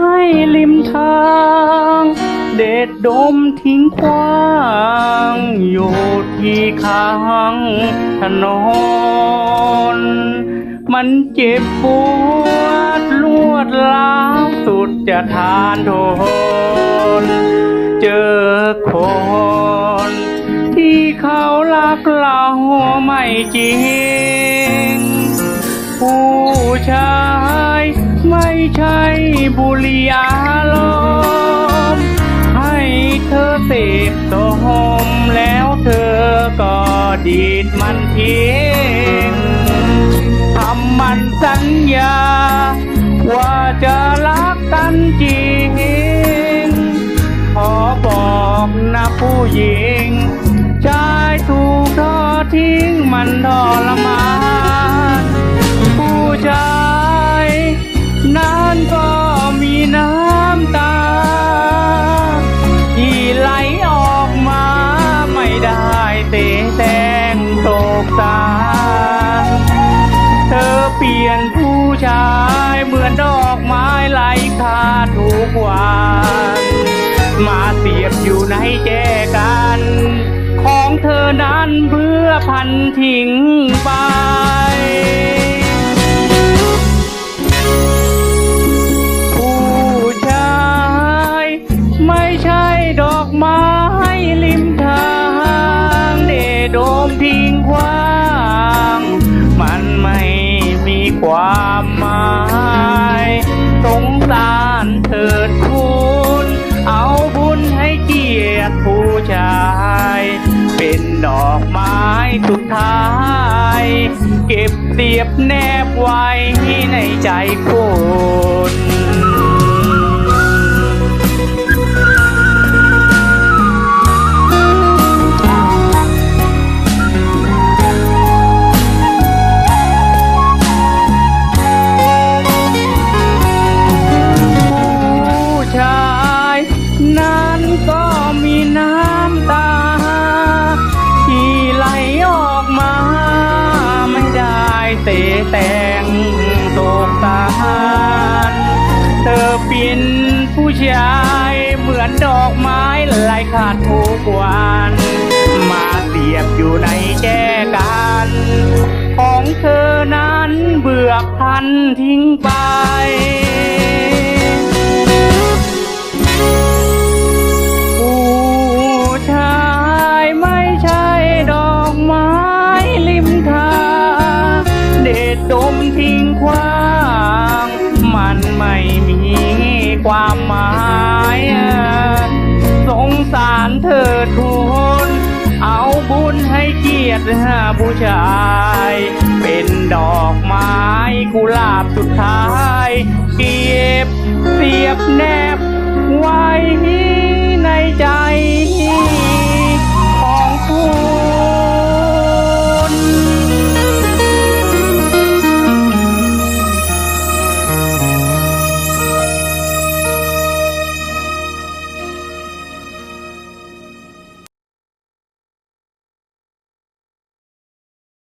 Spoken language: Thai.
ให้ริมทาง เด็ดดมทิ้งควางอยู่ที่ข้างถนน มันเจ็บปวดลวดล้าวสุดจะทานทน เจอคนที่เขารักเราไม่จริง ใช่บุหรีอารมณ์ให้เธอเสพสมแล้วเธอก็ดีดมันทิ้งทำมันสัญญา ว่าจะรักกันจริง ขอบอกนะผู้หญิงชายถูกทอดทิ้งมันทรมาน ม้ไหลขาดทุกวัน มาเสียบอยู่ในแจกัน ของเธอนั้นเพื่อพันทิ้งไปผู้ชายไม่ใช่ดอกไม้ริมทางเดโดมทิ้งขว้างมันไม่มีความ ถิดคุณเอาบุญให้เกียรติผู้ชาย เป็นดอกไม้สุดท้าย เก็บเสียบแนบไว้ในใจคน แต่งตกตารเธอเป็นผู้ชายเหมือนดอกไม้ไหลขาดทุกวันมาเสียบอยู่ในแจกัน ของเธอนั้นเบื่อพันทิ้งไป เกียรติผู้ชาย เป็นดอกไม้กุหลาบสุดท้ายเก็บเสียบแนบไว้ในใจ